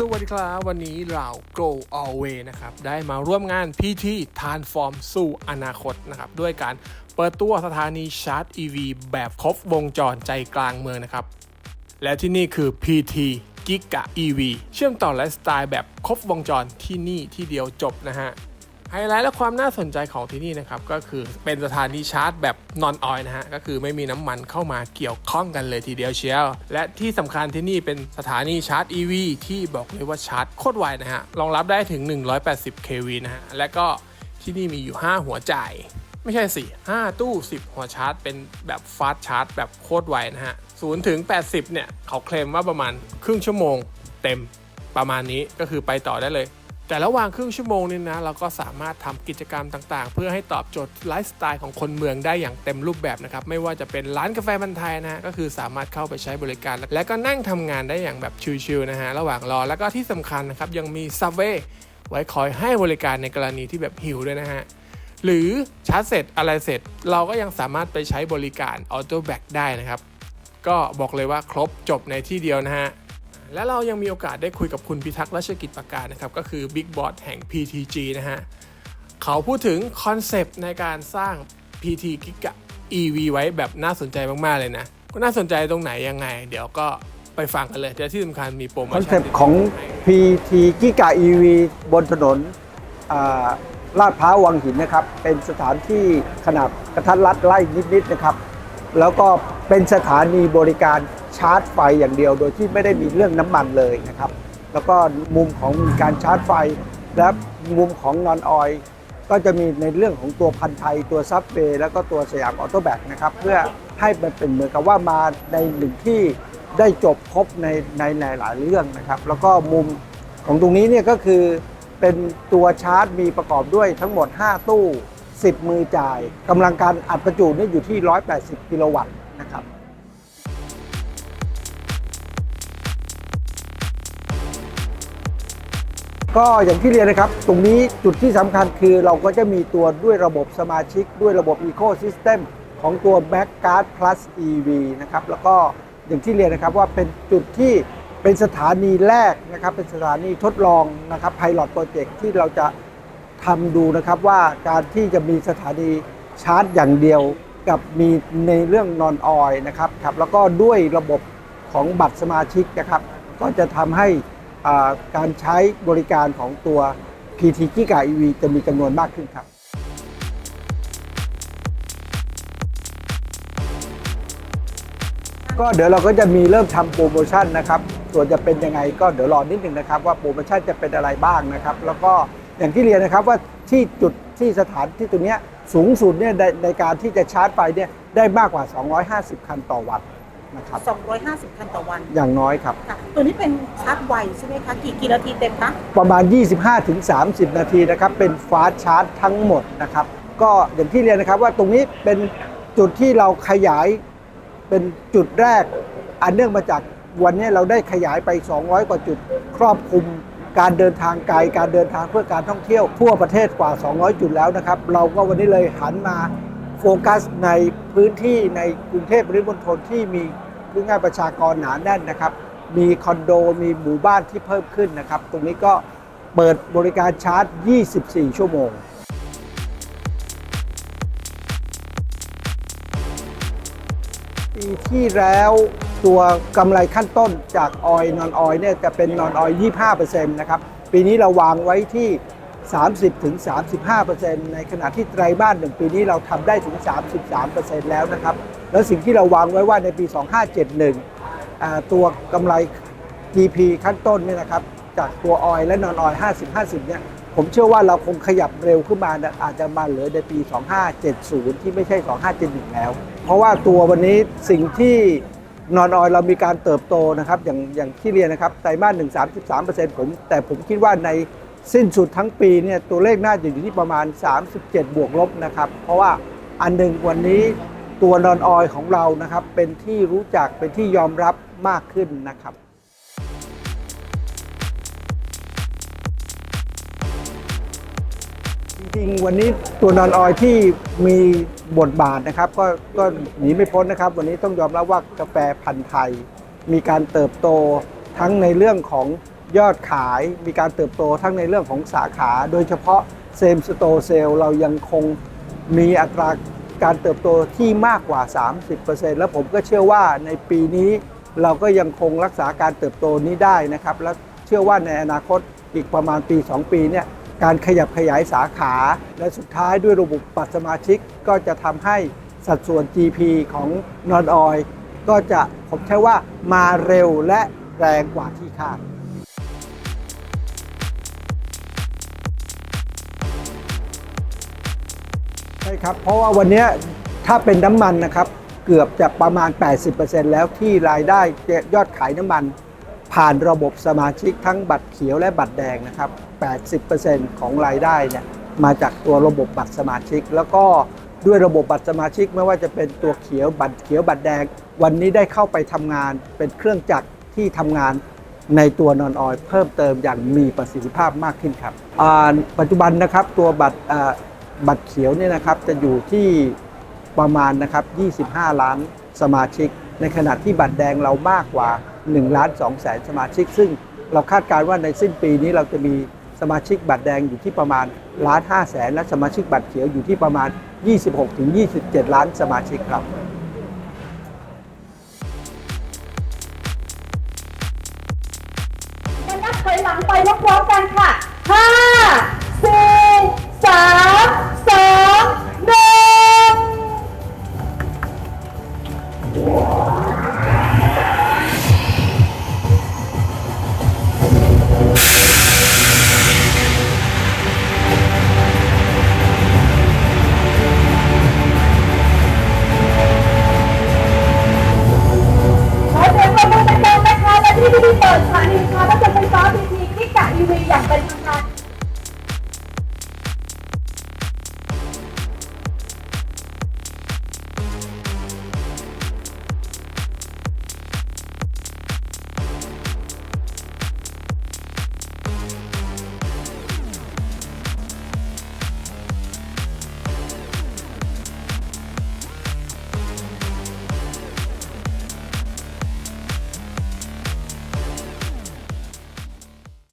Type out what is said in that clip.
สวัสดีครับ วันนี้เรา Go Alway นะครับ ได้มาร่วมงาน PT Transform สู่อนาคตนะครับ ด้วยการเปิดตัวสถานีชาร์จ EV แบบครบวงจรใจกลางเมืองนะครับ และที่นี่คือ PT Giga EV เชื่อมต่อไลฟ์สไตล์แบบครบวงจรที่นี่ที่เดียวจบนะฮะ ไฮไลท์และความน่าสนใจของที่นี่นะครับก็คือเป็นสถานีชาร์จแบบนอนออยนะฮะก็คือไม่มีน้ำมันเข้ามาเกี่ยวข้องกันเลยทีเดียวเชียว และที่สำคัญที่นี่เป็นสถานีชาร์จ EV ที่บอกเลยว่าชาร์จโคตรไวนะฮะรองรับได้ถึง 180 kV นะฮะและก็ที่นี่มีอยู่ 5 หัวจ่าย ไม่ใช่สิ5ตู้ 10 หัวชาร์จ เป็นแบบฟาสชาร์จแบบโคตรไวนะฮะ0ถึง 80 เนี่ยเขาเคลมว่าประมาณครึ่งชั่วโมงเต็มประมาณนี้ก็คือไปต่อได้เลย แต่ระหว่างครึ่งชั่วโมงนี้นะเราก็สามารถทำกิจกรรมต่างๆ เพื่อให้ตอบโจทย์ไลฟ์สไตล์ของคนเมืองได้อย่างเต็มรูปแบบนะครับ ไม่ว่าจะเป็นร้านกาแฟบันไทยนะก็คือสามารถเข้าไปใช้บริการ และก็นั่งทำงานได้อย่างแบบชิลๆนะฮะระหว่างรอแล้วก็ที่สำคัญนะครับยังมีซับเวไว้คอยให้บริการในกรณีที่แบบหิวด้วยนะฮะหรือชาร์จเสร็จอะไรเสร็จ เราก็ยังสามารถไปใช้บริการออโต้แบ็กได้นะครับ ก็บอกเลยว่าครบจบในที่เดียวนะฮะ และเรายังมีโอกาสได้คุยกับคุณพิทักษ์รัชกิจประการนะครับ ก็คือ Big Boss แห่ง PTG นะฮะ เขาพูดถึงคอนเซปต์ในการสร้าง PT Giga EV ไว้แบบน่าสนใจมากๆเลยนะ ก็น่าสนใจตรงไหนยังไง เดี๋ยวก็ไปฟังกันเลยแต่ที่สำคัญมีโปรโมคอนชั่นเซปต์ของ PT กิกา EV บนถนนอ่าลาดพร้าววังหินนะครับ เป็นสถานที่ขนาดกระทัดรัดไล่นิดๆนะครับ แล้วก็ เป็นสถานีบริการชาร์จไฟอย่างเดียว โดยที่ไม่ได้มีเรื่องน้ำมันเลยนะครับ แล้วก็มุมของการชาร์จไฟ และมุมของนอนออยก็จะมีในเรื่องของตัวพันธุ์ไทยตัวซับเวย์แล้วก็ตัวสยามออโต้แบกนะครับ เพื่อให้มันเป็นเหมือนกับว่ามาในหนึ่งที่ได้จบครบในในหลาย ๆ เรื่องนะครับ แล้วก็มุมของตรงนี้เนี่ยก็คือเป็นตัวชาร์จมีประกอบด้วยทั้งหมด 5 ตู้ 10 มือจ่ายกำลังการอัดประจุนี่อยู่ที่ 180 กิโลวัตต์ นะครับก็อย่างที่เรียนนะครับ ตรงนี้จุดที่สำคัญคือเราก็จะมีตัวด้วยระบบสมาชิก ด้วยระบบ Ecosystem ของตัว Back Guard Plus EV นะครับ แล้วก็อย่างที่เรียนนะครับว่าเป็นจุดที่เป็นสถานีแรกนะครับ เป็นสถานีทดลองนะครับ Pilot Project ที่เราจะทำดูนะครับว่าการที่จะมีสถานีชาร์จอย่างเดียว กับมีในเรื่องนอนออยนะครับครับ แล้วก็ด้วยระบบของบัตรสมาชิกนะครับ ก็จะทำให้อ่าการใช้บริการของตัว PT กิกา EV จะมีจำนวนมากขึ้นครับก็เดี๋ยวเราก็จะมีเริ่มทำโปรโมชั่นนะครับ ส่วนจะเป็นยังไงก็เดี๋ยวรอนิดหนึ่งนะครับ ว่าโปรโมชั่นจะเป็นอะไรบ้างนะครับ แล้วก็อย่างที่เรียนนะครับว่าที่จุดที่สถานที่ตรงเนี้ย สูงสุดเนี่ยในในการที่จะชาร์จไฟเนี่ยได้มากกว่า 250 คันต่อวันนะครับ 250 คันต่อวันอย่างน้อยครับ ค่ะตัวนี้เป็นชาร์จไวใช่ไหมคะ กี่กี่นาทีเต็มคะประมาณ 25-30 นาทีนะครับ เป็นฟาสต์ชาร์จทั้งหมดนะครับ ก็อย่างที่เรียนนะครับว่าตรงนี้เป็นจุดที่เราขยายเป็นจุดแรก อันเนื่องมาจากวันนี้เราได้ขยายไป 200 กว่าจุดครอบคลุม การเดินทางไกลการเดินทางเพื่อการท่องเที่ยว ทั่วประเทศกว่า 200 จุดแล้วนะครับ เราก็วันนี้เลยหันมาโฟกัสในพื้นที่ในกรุงเทพปริมณฑลที่มีพูดง่ายประชากรหนาแน่นนะครับ มีคอนโดมีหมู่บ้านที่เพิ่มขึ้นนะครับ ตรงนี้ก็เปิดบริการชาร์จ 24 ชั่วโมงปีที่แล้ว ตัวกำไรขั้นต้นจากออยนอนออยเนี่ยจะเป็นนอนออย25%นะครับ ปีนี้เราวางไว้ที่ 30-35%ในขณะที่ไตรมาสหนึ่งปีนี้เราทำได้ถึง 33%แล้วนะครับ แล้วสิ่งที่เราวางไว้ว่าในปี 2571อ่าตัวกำไร GP ขั้นต้นเนี่ยนะครับจากตัวออยและนอนออย 50-50 เนี่ยผมเชื่อว่าเราคงขยับเร็วขึ้นมาอาจจะมาเหลือในปี 2570 ที่ไม่ใช่ 2571 แล้ว เพราะว่าตัววันนี้สิ่งที่ นอนออยเรามีการเติบโตนะครับอย่างอย่างที่เรียนนะครับไตรมาสหนึ่งสามสิบสามเปอร์เซ็นต์ผมแต่ผมคิดว่าในสิ้นสุดทั้งปีเนี่ยตัวเลขน่าจะอยู่ที่ประมาณ 37 บวกลบนะครับเพราะว่าอันหนึ่งวันนี้ตัวนอนออยของเรานะครับเป็นที่รู้จักเป็นที่ยอมรับมากขึ้นนะครับ จริงวันนี้ตัวนอนออยที่มีบทบาทนะครับ ก็ก็หนีไม่พ้นนะครับ วันนี้ต้องยอมรับว่ากาแฟพันธุ์ไทย มีการเติบโตทั้งในเรื่องของยอดขาย มีการเติบโตทั้งในเรื่องของสาขา โดยเฉพาะเซมสโตเซลเรายังคงมีอัตราการเติบโตที่มากกว่า 30%แล้วผมก็เชื่อว่าในปีนี้เราก็ยังคงรักษาการเติบโตนี้ได้นะครับ และเชื่อว่าในอนาคตอีกประมาณปี 2 ปีเนี่ย การขยับขยายสาขา และสุดท้ายด้วยระบบบัตสมาชิกก็จะทำให้สัดส่วน GP ของนอนออยก็จะผมใช้ว่ามาเร็วและแรงกว่าที่คาดใช่ครับ เพราะว่าวันนี้ถ้าเป็นน้ำมันนะครับเกือบจะประมาณ 80%แล้วที่รายได้ยอดขายน้ำมัน ผ่านระบบสมาชิกทั้งบัตรเขียวและบัตรแดงนะครับ 80%ของรายได้เนี่ยมาจากตัวระบบบัตรสมาชิก แล้วก็ด้วยระบบบัตรสมาชิกไม่ว่าจะเป็นตัวเขียวบัตรเขียวบัตรแดง วันนี้ได้เข้าไปทำงานเป็นเครื่องจักรที่ทำงานในตัวนอนออยเพิ่มเติมอย่างมีประสิทธิภาพมากขึ้นครับปัจจุบันนะครับตัวบัตรบัตรเขียวเนี่ยนะครับจะอยู่ที่ประมาณนะครับ 25 ล้านสมาชิก ในขณะที่บัตรแดงเรามากกว่า1ล้าน2แสนสมาชิก ซึ่งเราคาดการณ์ว่าในสิ้นปีนี้เราจะมี สมาชิกบัตรแดงอยู่ที่ประมาณล้านห้าแสนและสมาชิกบัตรเขียวอยู่ที่ประมาณ 26-27 ล้านสมาชิกครับ